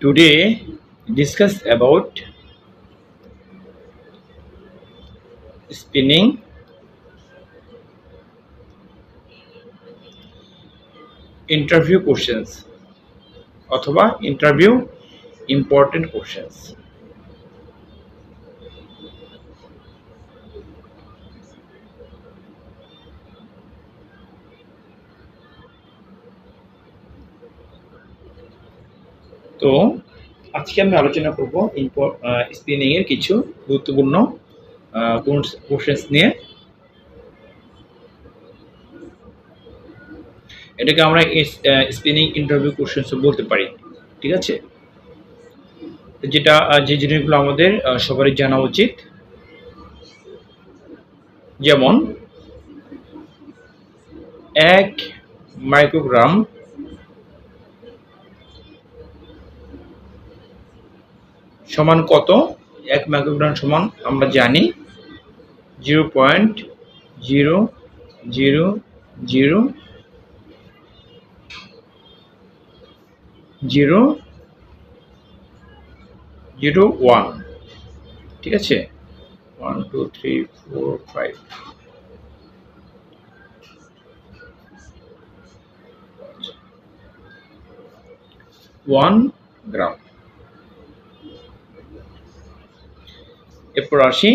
today discuss about spinning interview questions অথবা interview important questions তো আজকে আমি আলোচনা করব স্পিনিং এর কিছু গুরুত্বপূর্ণ কোশ্চেন্স নিয়ে। এটাকে আমরা স্পিনিং ইন্টারভিউ কোশ্চেন্স বলতে পারি, ঠিক আছে? যেটা যে জিনিসগুলো আমাদের সবারই জানা উচিত। যেমন, এক মাইক্রোগ্রাম সমান কত? এক মাইক্রোগ্রাম সমান আমরা জানি zero point zero zero zero zero zero one. ঠিক আছে? One, two, three, four, five. One gram. এরপর আসি।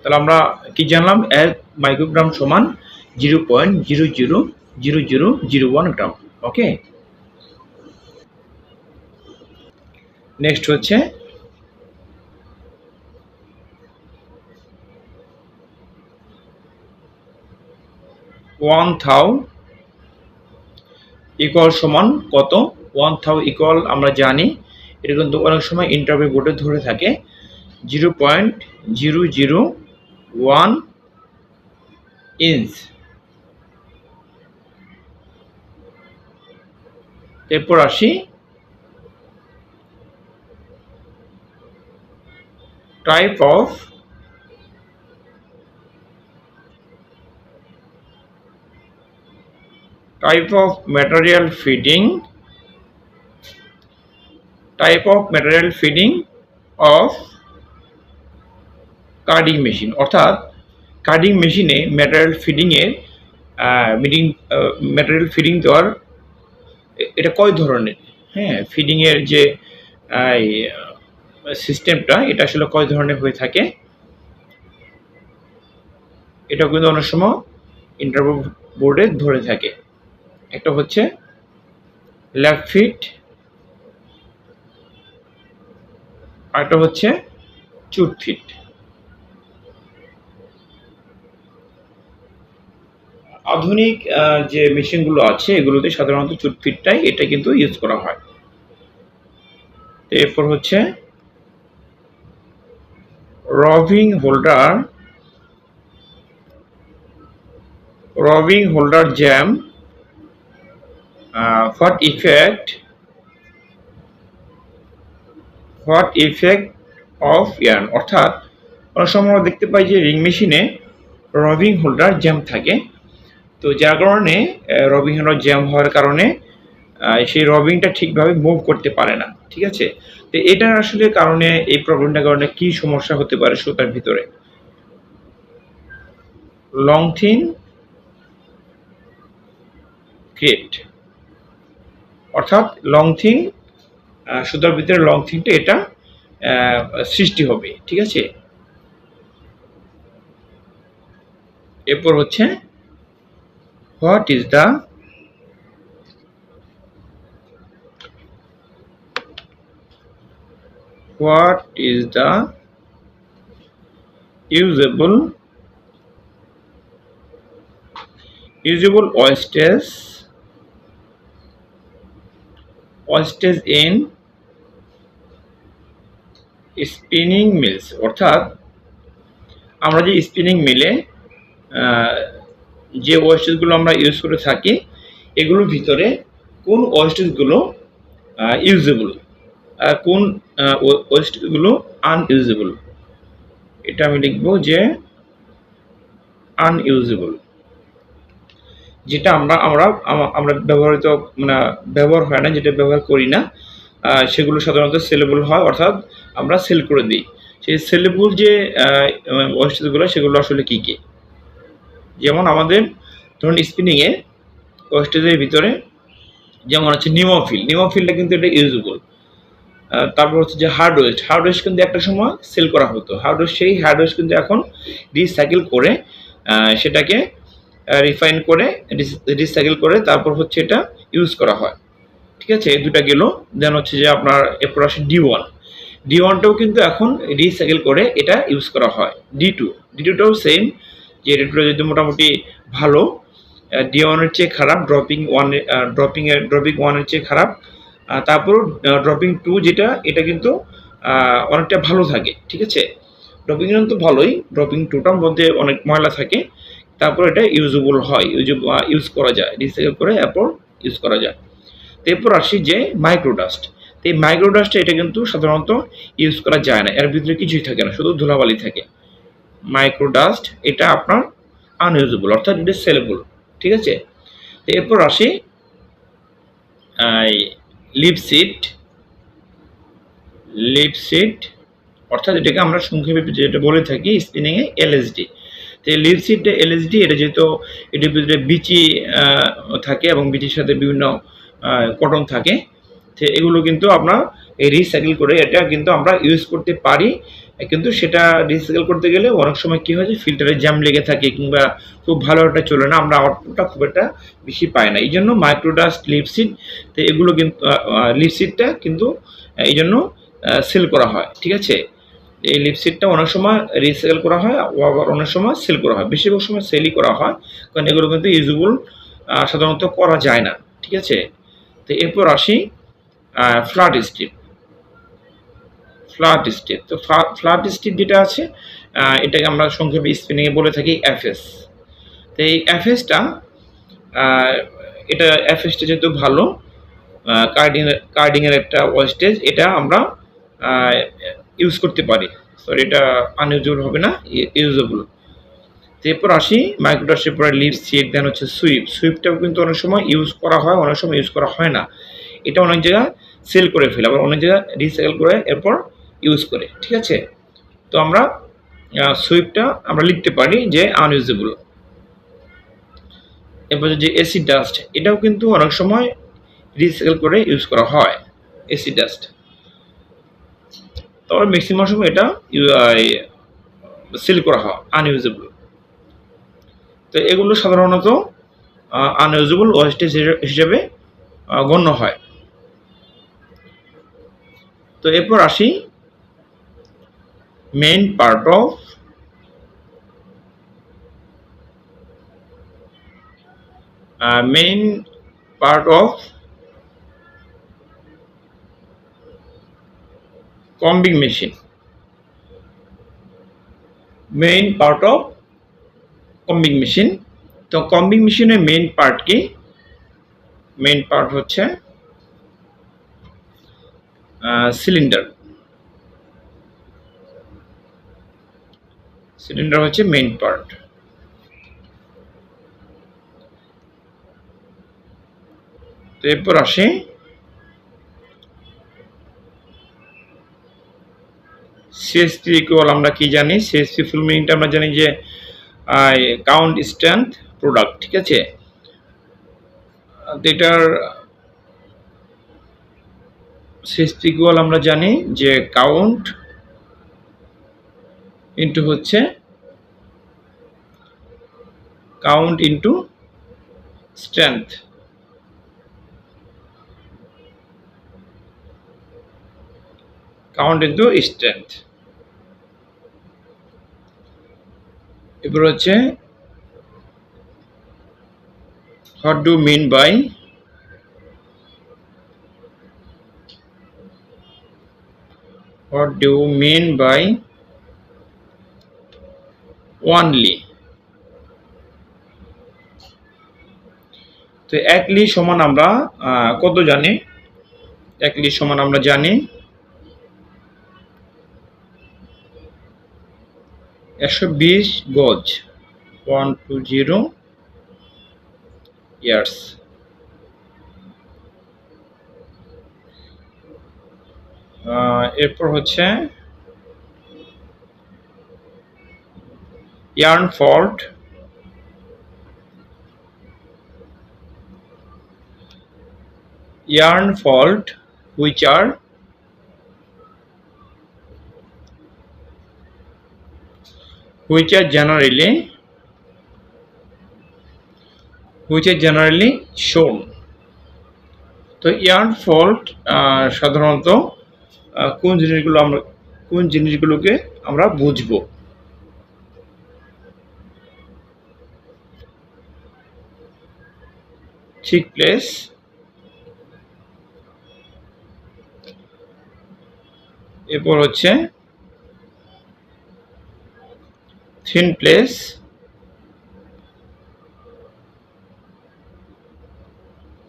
তাহলে আমরা কি জানলাম? এক মাইক্রোগ্রাম সমান zero point zero zero zero zero zero one gram. Okay? Next হচ্ছে ওয়ান থাউ ইকুয়াল সমান কত? ওয়ান থাউ ইকুয়াল আমরা জানি। এটা কিন্তু অনেক সময় ইন্টারভিউ বোর্ডে ধরে থাকে। Zero point zero zero one inch এরপর আসি type of type of material feeding type of material feeding of carding machine অর্থাৎ কার্ডিং মেশিনে ম্যাটেরিয়াল ফিডিংয়ের মিডিং ম্যাটেরিয়াল ফিডিং দেওয়ার, এটা কয় ধরনের? হ্যাঁ ফিডিংয়ের যে সিস্টেমটা এটা আসলে কয় ধরনের হয়ে থাকে? এটা কিন্তু অনেক সময় ইন্টারভিউ বোর্ডে ধরে থাকে। একটা হচ্ছে লেফট ফিট আরেকটা হচ্ছে চুট ফিট আধুনিক যে মেশিনগুলো আছে, এগুলোতে সাধারণত চুট ফিটটাই এটা কিন্তু ইউজ করা হয়। এরপর হচ্ছে, রবিং holder রবিং holder jam what effect what effect of yarn, অর্থাৎ অনেক সময় আমরা দেখতে পাই যে রিং মেশিনে রবিং হোল্ডার জ্যাম থাকে। তো যার কারণে রবিং হোল্ডার জ্যাম হওয়ার কারণে সেই রবিংটা ঠিকভাবে মুভ করতে পারে না, ঠিক আছে? তো এটার আসলে কারণে এই প্রবলেমটার কারণে কি সমস্যা হতে পারে সুতার ভিতরে? লং থিন ক্রিয়েট অর্থাৎ লং থিং সুতার ভিতরে লং থিংটা এটা সৃষ্টি হবে, ঠিক আছে? এরপর হচ্ছে what is the what is the usable usable wastage wastage in spinning mills অর্থাৎ আমরা যে স্পিনিং মিলে যে ওয়েস্টেজগুলো আমরা ইউজ করে থাকি এগুলোর ভিতরে কোন ওয়েস্টেজগুলো ইউজেবল আর কোন ওয়েস্টেজগুলো আনইউজেবল এটা আমি লিখব যে আনইউজেবল যেটা আমরা আমরা, আমা- আমরা ব্যবহৃত মানে ব্যবহার হয় না, যেটা ব্যবহার করি না সেগুলো সাধারণত সেলেবল হয়, অর্থাৎ আমরা সেল করে দিই। সেই সেলেবল যে ওয়েস্টেজগুলো সেগুলো আসলে কী কী? যেমন আমাদের ধরুন স্পিনিংয়ে ওয়েস্টেজের ভিতরে যেমন হচ্ছে নিমোফিল, নিমোফিলটা কিন্তু এটা ইউজেবল তারপর হচ্ছে যে হার্ড ওয়েস্ট হার্ড ওয়েস্ট কিন্তু একটা সময় সেল করা হতো। হার্ড ওয়েস্ট সেই হার্ড ওয়েস্ট কিন্তু এখন রিসাইকেল করে সেটাকে রিফাইন করে রিসাইকেল করে তারপর হচ্ছে এটা ইউজ করা হয়। ঠিক আছে? এই দুটা গেল। দেন হচ্ছে যে আপনার এরপর আসে ডি ওয়ান ডি ওয়ানটাও কিন্তু এখন রিসাইকেল করে এটা ইউজ করা হয়। ডি টু ডি টুটাও সেম যে রেটটা যদি মোটামুটি ভালো ডি ওয়ানের চেয়ে খারাপ ড্রপিং ওয়ান ড্রপিং ড্রপিং ওয়ানের চেয়ে খারাপ আহ, তারপর ড্রপিং টু যেটা এটা কিন্তু অনেকটা ভালো থাকে ঠিক আছে? ড্রপিং ওয়ান তো ভালোই ড্রপিং টুটার মধ্যে অনেক ময়লা থাকে তারপর এটা ইউজেবল হয় ইউজ ইউজ করা যায় রিসাইকেল করে এরপর ইউজ করা যায়। এরপর আসি যে মাইক্রোডাস্ট তো এই মাইক্রোডাস্ট এটা কিন্তু সাধারণত ইউজ করা যায় না এর ভিতরে কিছুই থাকে না শুধু ধুলাবালি থাকে। মাইক্রোডাস্ট এটা আপনার আনইউজেবল অর্থাৎ এটা সেলেবল ঠিক আছে? তো এরপর আসি লিপসিট লিপসিট অর্থাৎ এটাকে আমরা সংক্ষেপে যেটা বলে থাকি স্পিনিংয়ে এলএসডি তো এই লিপসিট এলএসডি এটা যেহেতু এটার ভিতরে বিচি থাকে এবং বিচির সাথে বিভিন্ন কটন থাকে, তো এগুলো কিন্তু আপনার এই রিসাইকেল করে এটা কিন্তু আমরা ইউজ করতে পারি। কিন্তু সেটা রিসাইকেল করতে গেলে অনেক সময় কী হয় যে ফিল্টারে জ্যাম লেগে থাকে কিংবা খুব ভালো একটা চলে না, আমরা আউটপুটটা খুব একটা বেশি পাই না। এই জন্য মাইক্রোডাস্ট লিপসিট তো এগুলো কিন্তু লিপসিটটা কিন্তু এই জন্য সেল করা হয়, ঠিক আছে? এই লিপসিটটা অনেক সময় রিসেল করা হয়, আবার অনেক সময় সেল করা হয়। বেশিরভাগ সময় সেলই করা হয়, কারণ এগুলো কিন্তু ইউজেবল সাধারণত করা যায় না, ঠিক আছে? তো এরপর আসি ফ্ল্যাট স্ট্রিপ ফ্ল্যাট স্ট্রিপ তো ফ্ল্যাট স্ট্রিপ যেটা আছে এটাকে আমরা সংক্ষেপে স্পিনিংয়ে বলে থাকি এফএস তো এই এফএসটা এটা এফএসটা যেহেতু ভালো কার্ডিং কার্ডিংয়ের একটা ওয়েস্টেজ এটা আমরা ইউজ করতে পারি। সরি এটা আনইউজেবল হবে না ইউজেবল এরপর আসি মাইক্রোডাস্টের পরে লিভ সিট দেন হচ্ছে সুইপ সুইপটাও কিন্তু অনেক সময় ইউজ করা হয়, অনেক সময় ইউজ করা হয় না। এটা অনেক জায়গায় সেল করে ফেলে, আবার অনেক জায়গায় রিসাইকেল করে, এরপর ইউজ করে, ঠিক আছে? তো আমরা সুইপটা আমরা লিখতে পারি যে আনইউজেবল এরপর যে এসি ডাস্ট এটাও কিন্তু অনেক সময় রিসাইকেল করে ইউজ করা হয় এসি ডাস্ট তবে ম্যাক্সিমাম সময় এটা সেল করা হয় আনইউজেবল তো এগুলো সাধারণত আনইউজেবল ওয়েস্টেজ হিসেবে গণ্য হয়। তো এরপর আসি main part of main part of combing machine main part of combing machine তো কম্বিং মেশিনের মেইন পার্ট কি? মেইন পার্ট হচ্ছে সিলিন্ডার সিলিন্ডার হচ্ছে মেইন পার্ট তো এরপর আসি। সিএসপি ইকুয়াল আমরা কি জানি? সিএসপি ফুল মিনিংটা আমরা জানি যে কাউন্ট স্ট্রেংথ প্রোডাক্ট ঠিক আছে? এটার সিএসপি ইকুয়াল আমরা জানি যে কাউন্ট ইন্টু হচ্ছে count into strength count into strength এবার হচ্ছে what do mean by what do mean by only তো একলি সমান আমরা কত জানি? একলি সমান আমরা জানি একশো বিশ গজ ওয়ান টু জিরো ইয়ার্স। এরপর হচ্ছে yarn fault yarn fault which are which are generally which are generally shown তো ইয়ার্ন ফল্ট সাধারণত কোন জিনিসগুলো আমরা কোন জিনিসগুলোকে আমরা বুঝব ঠিক প্লেস এরপর হচ্ছে থিন প্লেস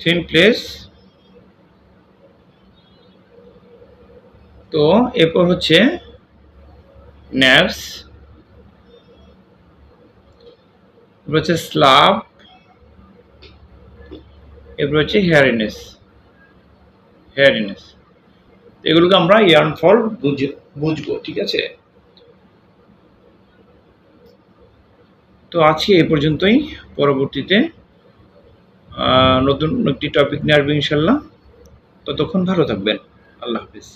থিন প্লেস তো এরপর হচ্ছে ন্যাপস হচ্ছে স্লাব এরপর হচ্ছে হেয়ারিনেস হেয়ারিনেস এগুলোকে আমরা ইয়ার্ন ফল বুঝব, ঠিক আছে? তো আছি এই পর্যন্তই। পরবর্তীতে নতুন একটি টপিক নিয়ে আসবে ইনশাল্লাহ। ততক্ষণ ভালো থাকবেন। আল্লাহ হাফিজ।